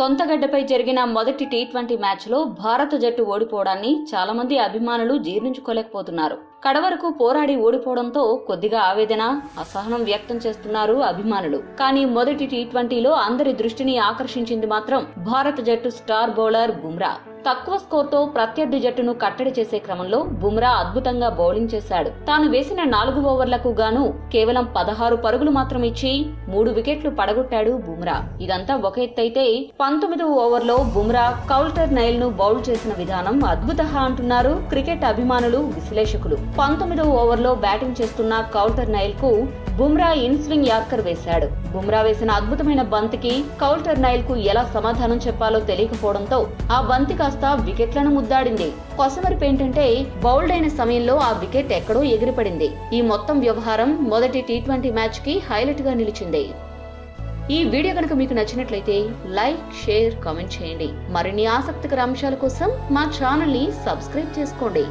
సొంతగడ్డపై జరిగిన మొదటి T twenty మ్యాచ్లో భారత జట్టు ఓడిపోవడాన్ని చాలామంది అభిమానులు జీర్ణించుకోలేకపోతున్నారు. కడవరకు పోరాడి ఓడిపోవడంతో కొద్దిగా ఆవేదన అసహనం వ్యక్తం చేస్తున్నారు అభిమానులు. కానీ మొదటి టీ ట్వంటీలో అందరి దృష్టిని ఆకర్షించింది మాత్రం భారత జట్టు స్టార్ బౌలర్ బుమ్రా. తక్కువ స్కోర్తో ప్రత్యర్థి జట్టును కట్టడి చేసే క్రమంలో బుమ్రా అద్భుతంగా బౌలింగ్ చేశాడు. తాను వేసిన నాలుగు ఓవర్లకు గాను కేవలం పదహారు పరుగులు మాత్రం ఇచ్చి మూడు వికెట్లు పడగొట్టాడు బుమ్రా. ఇదంతా ఒక ఎత్తైతే పంతొమ్మిదవ ఓవర్లో బుమ్రా కౌల్టర్ నైల్ను బౌల్ చేసిన విధానం అద్భుత అంటున్నారు క్రికెట్ అభిమానులు విశ్లేషకులు. పంతొమ్మిదవ ఓవర్లో బ్యాటింగ్ చేస్తున్న కౌల్టర్ నైల్కు బుమ్రా ఇన్ స్వింగ్ యార్కర్ వేశాడు. బుమ్రా వేసిన అద్భుతమైన బంతికి కౌల్టర్ నైల్కు ఎలా సమాధానం చెప్పాలో తెలియకపోవడంతో ఆ బంతి కాస్త వికెట్లను ముద్దాడింది. కొసమరిపు ఏంటంటే బౌల్డ్ అయిన సమయంలో ఆ వికెట్ ఎక్కడో ఎగిరిపడింది. ఈ మొత్తం వ్యవహారం మొదటి టీ ట్వంటీ మ్యాచ్కి హైలైట్గా నిలిచింది. ఈ వీడియో కనుక మీకు నచ్చినట్లయితే లైక్ షేర్ కామెంట్ చేయండి. మరిన్ని ఆసక్తికర అంశాల కోసం మా ఛానల్ని సబ్స్క్రైబ్ చేసుకోండి.